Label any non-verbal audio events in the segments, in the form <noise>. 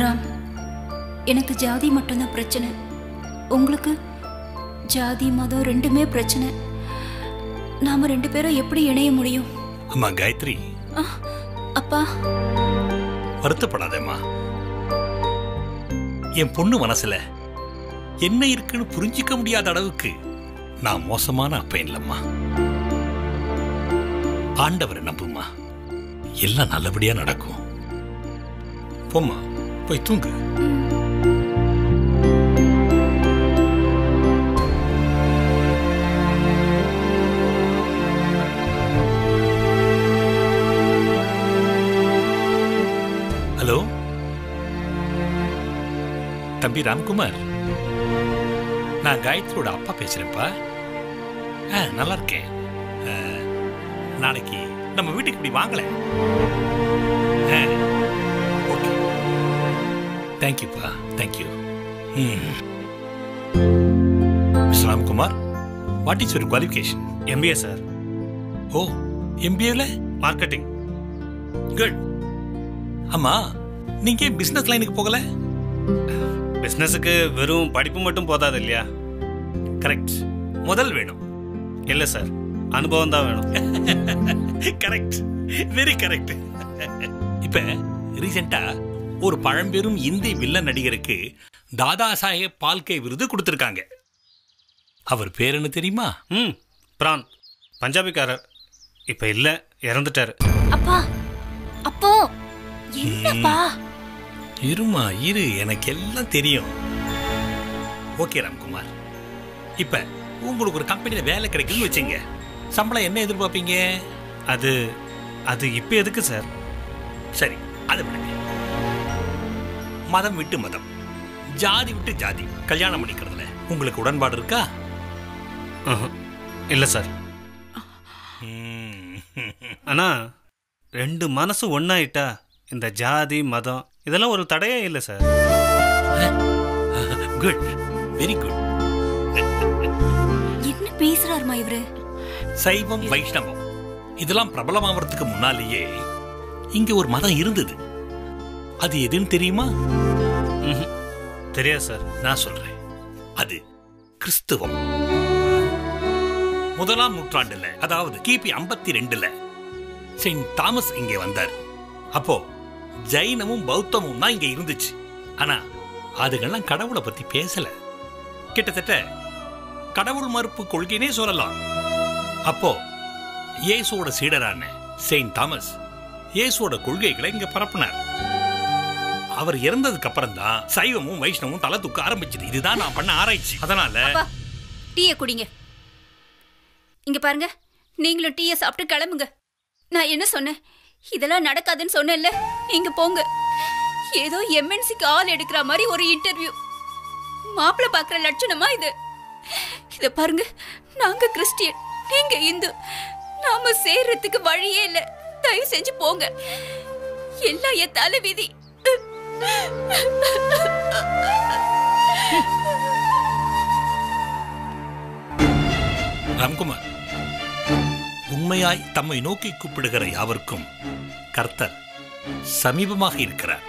ராம் எனக்கு ஜாதி மட்டும்தான் பிரச்சனை. உங்களுக்கு ஜாதி மதம் ரெண்டுமே பிரச்சனை. நாம ரெண்டு பேரும் எப்படி இணைய முடியும்? அம்மா காயத்ரி. அப்பா. வருத்தப்படாதேம்மா. என் பொண்ணு மனசுல என்ன இருக்குன்னு புரிஞ்சிக்க முடியாத அளவுக்கு நான் மோசமான அப்பன் இல்லம்மா. ஆண்டவரை நம்புமா எல்லாம் நல்லபடியா நடக்கும். போம்மா. போய் தூங்கு. ஹலோ? தம்பி ராம்குமார். நான் காயத்ரியோட அப்பா பேசுறேன்ப்பா. ஆ நல்லா இருக்கேன் நாளைக்கு நம்ம வீட்டுக்கு இப்படி வாங்கல ஆ. தேங்க்யூப்பா thank you hmm mister Ramkumar what is your qualification MBA sir oh எம்பிஏல marketing good ஆமா நீங்க ஏன் பிசினஸ் லைனுக்கு போகல? பிஸ்னஸுக்கு வெறும் படிப்பு மட்டும் போதாது இல்லையா? கரெக்ட் முதல் வேணும். இல்லை சார் அனுபவம் தான் வேணும். கரெக்ட் வெரி கரெக்ட் இப்ப ரீசெண்டா ஒரு பழம்பெரும் இந்தி வில்லன் நடிகருக்கு தாதா சாஹேப் பால்கே விருது கொடுத்திருக்காங்க. அவர் பேர் என்ன தெரியுமா? ம் பிரான் பஞ்சாபிக்காரர். இப்போ இல்லை இறந்துட்டாரு. அப்பா அப்போ என்னப்பா? இருமா இரு எனக்கு எல்லாம் தெரியும். ஓகே ராம்குமார். இப்ப உங்களுக்கு ஒரு கம்பெனில வேலை கிடைக்குன்னு வச்சுங்க. சம்பளம் என்ன எதிர்பார்ப்பீங்க? அது அது இப்போ எதுக்கு சார்? சரி அதை விடுங்க. மதம் விட்டு மதம். ஜாதி விட்டு ஜாதி. கல்யாணம் பண்ணிக்கிறதுல உங்களுக்கு உடன்பாடு இருக்கா? இல்லை சார். ஆனால் ரெண்டு மனசு ஒன்றாயிட்டா இந்த ஜாதி மதம் இதெல்லாம் ஒரு தடையே இல்லை சார். குட் வெரி குட் என்ன பேசுறாருமா இவரு? சைவம் வைஷ்ணவம் இதெல்லாம் பிரபலமாவறதுக்கு முன்னாலேயே இங்க ஒரு மதம் இருந்தது. அது எதுன்னு தெரியுமா. தெரியாது சார். நான் சொல்றேன். அது கிறிஸ்துவம். முதலாம் நூற்றாண்டுல அதாவது கிபி ஐம்பத்தி ரெண்டுல செயின்ட் தாமஸ் இங்கே வந்தார். அப்போ ஜைனமும் பௌத்தமும் தான் இங்க இருந்துச்சு. ஆனா அதுகெல்லாம் கடவுளை பத்தி பேசல. கிட்டத்தட்ட கடவுள் மறுப்பு கொள்கைனே சொல்லலாம். அப்போ இயேசுவோட சீடரான செயின்ட் தாமஸ் இயேசுவோட கொள்கைகளை இங்க பரப்புனார். அவர் இறந்ததுக்கு அப்புறம் தான் சைவமும் வைஷ்ணவும் தலை தூக்க ஆரம்பிச்சது. இதுதான் நான் பண்ண ஆராய்ச்சி. அதனால டீயை குடிங்க. இங்க பாருங்க நீங்களும் டீயை சாப்பிட்டு கிளம்புங்க. நான் என்ன சொன்னேன்? இதெல்லாம் நடக்காதுன்னு சொன்னேன்ல இங்க போங்க. ஏதோ எம்என்சிக்கு ஆள் எடுக்கிற மாதிரி ஒரு இன்டர்வியூ மாப்பிள்ள பார்க்குற லட்சணமா இது. இத பாருங்க நாங்க கிறிஸ்டியன் நீங்க இந்து. நாம சேர்றதுக்கு வழியே இல்ல. தயவு செஞ்சு போங்க. எல்லாம் என் தலைவிதி ராம்குமார் உண்மையாய் தம்மை நோக்கி கூப்பிடுகிற யாவருக்கும் கர்த்தர் சமீபமாக இருக்கிறார்.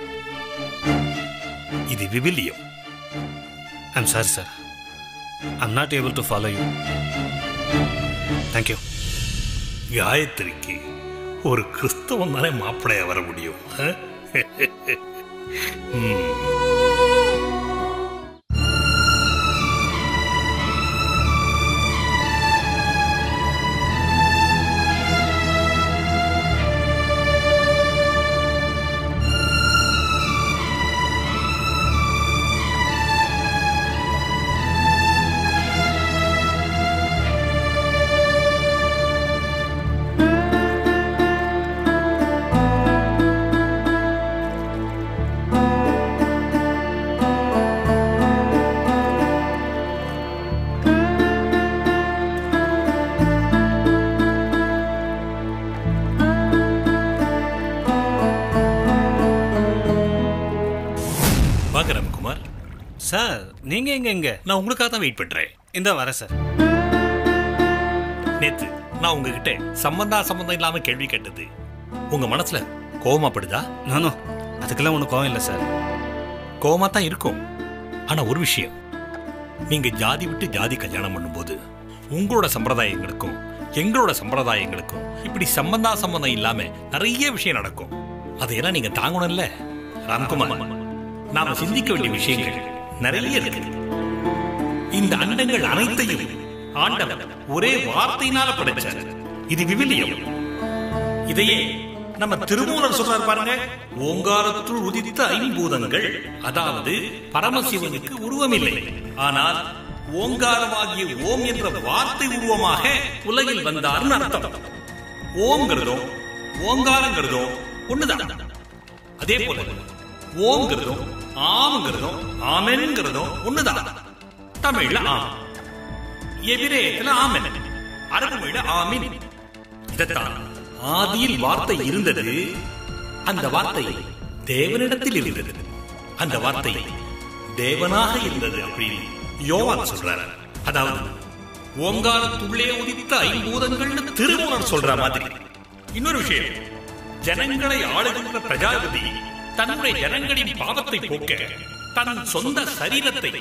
இது விவிலியம். I'm sorry sir I'm not able to follow you thank you காயத்ரிக்கு ஒரு கிறிஸ்தவன் தானே மாப்பிள்ளையா வர முடியும் <laughs> ஆ? சார் நீங்கள் எங்கே எங்கே? நான் உங்களுக்காக தான் வெயிட் பண்றேன். இந்த வரேன் சார். நேத்து நான் உங்ககிட்ட சம்பந்தா சம்பந்தம் இல்லாம கேள்வி கேட்டது. உங்க மனசுல கோவமாப்படுதா நானும் அதுக்கெல்லாம் ஒன்றும் கோவம் இல்லை சார். கோவமா தான் இருக்கும். ஆனா ஒரு விஷயம். நீங்க ஜாதி விட்டு ஜாதி கல்யாணம் பண்ணும்போது உங்களோட சம்பிரதாயங்களுக்கும் எங்களோட சம்பிரதாயங்களுக்கும் இப்படி சம்பந்தா சம்பந்தம் இல்லாம நிறைய விஷயம் நடக்கும். அதையெல்லாம் நீங்க தாங்கணும்ல. ராம்குமார் நாம சிந்திக்க வேண்டிய விஷயங்கள். நிறைய இருக்கு. இந்த அண்டங்கள் அனைத்தையும் ஆண்டவர் ஒரே வார்த்தையினால படைச்சார். இது விவிலியம். இதையே நம்ம திருமூலர் சொல்றார் பாருங்க ஓங்காரத்துள் உதித்த ஐம்பூதங்கள் அதாவது பரமசிவனுக்கு உருவமில்லை. ஆனால் ஓங்காரமாகிய ஓம் என்ற வார்த்தை உருவமாக உலகில் வந்தார்னு அர்த்தம். ஓம்ங்கிறதும் ஓங்காரங்கிறதும் ஒண்ணுதான். அதே போல ஓம்ங்கிறதும் ஆம்ங்கிறதும் ஆமென்ங்கிறதும் ஒண்ணுதான். தமிழ்ல ஆம் எபிரேயத்துல ஆமென். அரபு மொழியில ஆமின். இதத்தான் ஆதியில் வார்த்தை இருந்தது அந்த வார்த்தை தேவனிடத்தில் இருந்தது. அந்த வார்த்தை தேவனாக இருந்தது அப்படின்னு யோவான் சொல்றாரு. அதாவது ஓங்காரத்துள்ளே உதித்த ஐம்பூதங்கள்னு திருமூலர் சொல்ற மாதிரி. இன்னொரு விஷயம் ஜனங்களை ஆளுகின்ற பிரஜாபதி தன்னுடைய ஜனங்களின் பாவத்தை போக்க தன் சொந்த சரீரத்தை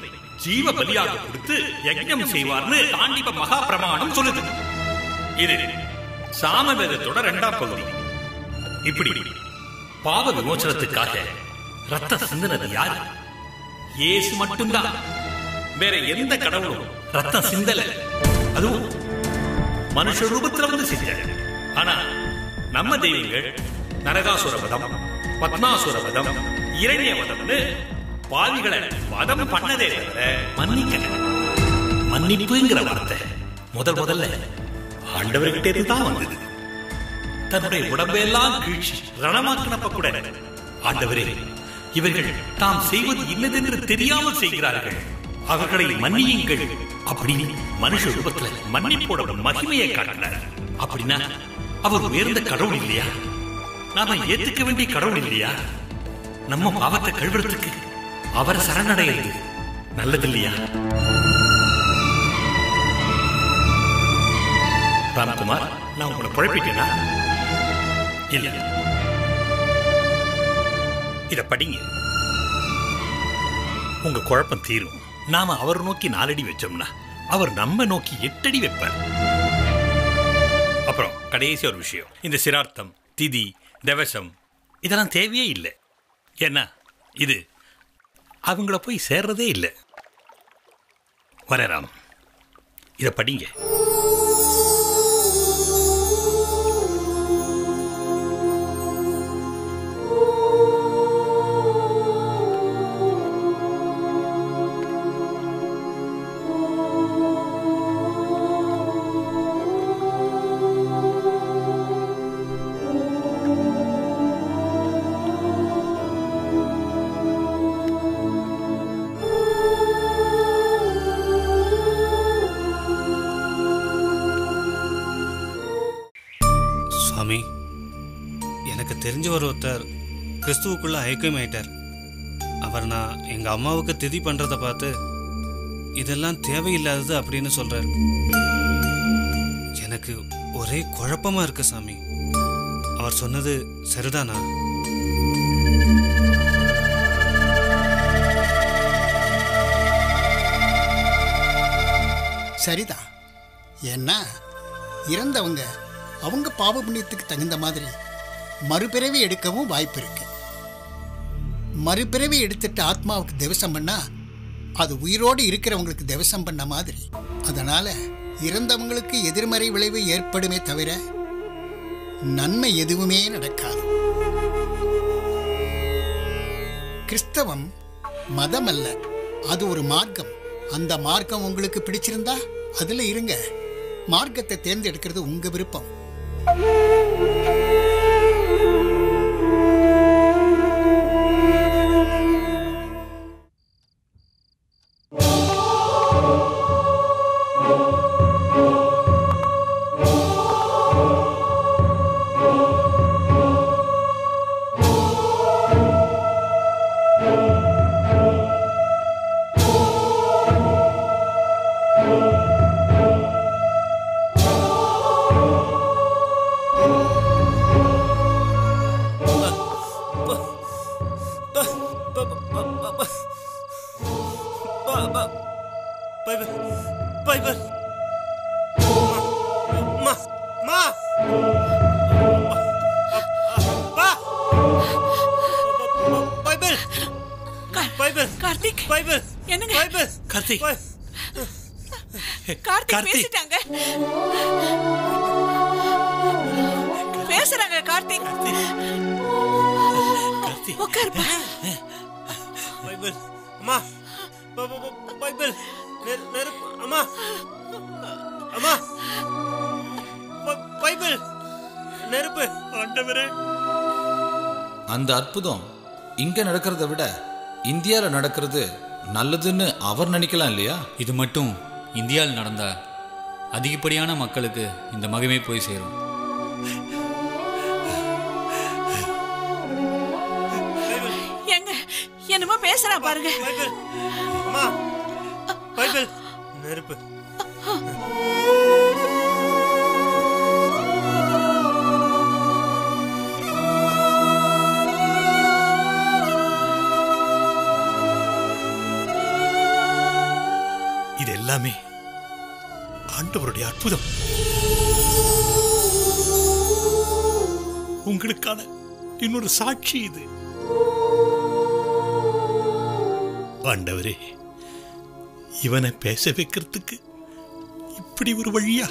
ஜீவ பலியாக கொடுத்து யஜ்ஞம் செய்வார்னு தாண்டிப மகா பிரமாணம் சொல்லுது. இது சாமவேதத்தோட இரண்டாம் பகுதி. இப்படி பாவ விமோசனத்துக்காக ரத்த சிந்தனது யாரு? ஏசு மட்டும்தான். வேற எந்த கடவுளும் ரத்தம் சிந்தல அதுவும் மனுஷ ரூபத்துல வந்து சிந்தல ஆனா நம்ம தெய்வங்கள் நரகாசுர பதம் பத்மாசுர வதம் இரண்ய வதம்னு பாவிகளை வதம் பண்ணதே தவிர மன்னிக்கல. மன்னிப்புங்கிற வார்த்தை முதல் முதல்ல ஆண்டவர்கிட்ட இருந்து தான் வந்தது. தன்னுடைய உடம்பெல்லாம் கீழ்ச்சி ரணமாக்கினப்ப கூட ஆண்டவரே இவர்கள் தாம் செய்வது இன்னதென்று தெரியாமல் செய்கிறார்கள். அவர்களை மன்னியுங்கள். அப்படின்னு மனுஷ ரூபத்துல மன்னிப்போட மகிமையை காட்டினார். அப்படின்னா அவர் உயர்ந்த கடவுள் இல்லையா? நாம ஏத்துக்க வேண்டிய கடவுள் இல்லையா? நம்ம பாவத்தை கழுவுறதுக்கு அவர் சரணடைகிறது நல்லது இல்லையா ராம்குமார் நான் உங்களை குழப்பிட்டேனா இல்ல. இத படிங்க. உங்க குழப்பம் தீரும். நாம அவர் நோக்கி நாலடி வச்சோம்னா அவர் நம்ம நோக்கி எட்டடி வைப்பார். அப்புறம் கடைசி ஒரு விஷயம். இந்த சிரார்த்தம் திதி தவசம். இதெல்லாம் தேவையே இல்லை. ஏன்னா இது அவங்கள போய் சேர்றதே இல்லை. ராம். இதை படிங்க. சுவாமி எனக்கு தெரிஞ்சவர் ஒருத்தர் கிறிஸ்துவுக்குள்ள ஐக்கியமாயிட்டார் அவர் நான் எங்க அம்மாவுக்கு திதி பண்றத பார்த்து இதெல்லாம் தேவையில்லாதது அப்படின்னு சொல்றார். எனக்கு ஒரே குழப்பமா இருக்கு சாமி. அவர் சொன்னது சரிதானா? சரிதான். ஏன்னா இறந்தவங்க அவங்க பாவ புண்ணியத்துக்கு தகுந்த மாதிரி மறுபிறவி எடுக்கவும் வாய்ப்பு இருக்கு. மறுபிறவி எடுத்துட்டு ஆத்மாவுக்கு திவசம் பண்ணா அது உயிரோடு இருக்கிறவங்களுக்கு திவசம் பண்ண மாதிரி. அதனால இறந்தவங்களுக்கு எதிர்மறை விளைவு ஏற்படுமே தவிர நன்மை எதுவுமே நடக்காது. கிறிஸ்தவம் மதம் அல்ல அது ஒரு மார்க்கம். அந்த மார்க்கம் உங்களுக்கு பிடிச்சிருந்தா அதில் இருங்க. மார்க்கத்தை தேர்ந்தெடுக்கிறது உங்கள் விருப்பம். Música கார்த்திக். பைபிள் என்னங்க? பைபிள் கார்த்திக். கார்த்திக். பேசிட்டாங்க பேசுறாங்க கார்த்திக். கார்த்திக். உட்காருப்பா. பைபிள் அம்மா ப- ப- ப- பைபிள் நெரு- நெருப்பு. அம்மா. அம்மா. பைபிள் நெருப்பு. ஆண்டவரே. அந்த அற்புதம் இங்க நடக்கிறத விட இந்தியாவில் நடக்கிறது நல்லதுன்னு அவர் நினைக்கலாம் இல்லையா? இது மட்டும் இந்தியாவில் நடந்தா அதிகப்படியான மக்களுக்கு இந்த மகிமை போய் சேரும். எங்க என்னமோ பேசுறா பாருங்க. நெருப்பு. இது எல்லாமே ஆண்டவருடைய அற்புதம். உங்களுக்கான இன்னொரு சாட்சி இது. ஆண்டவரே இவனை பேச வைக்கிறதுக்கு இப்படி ஒரு வழியா?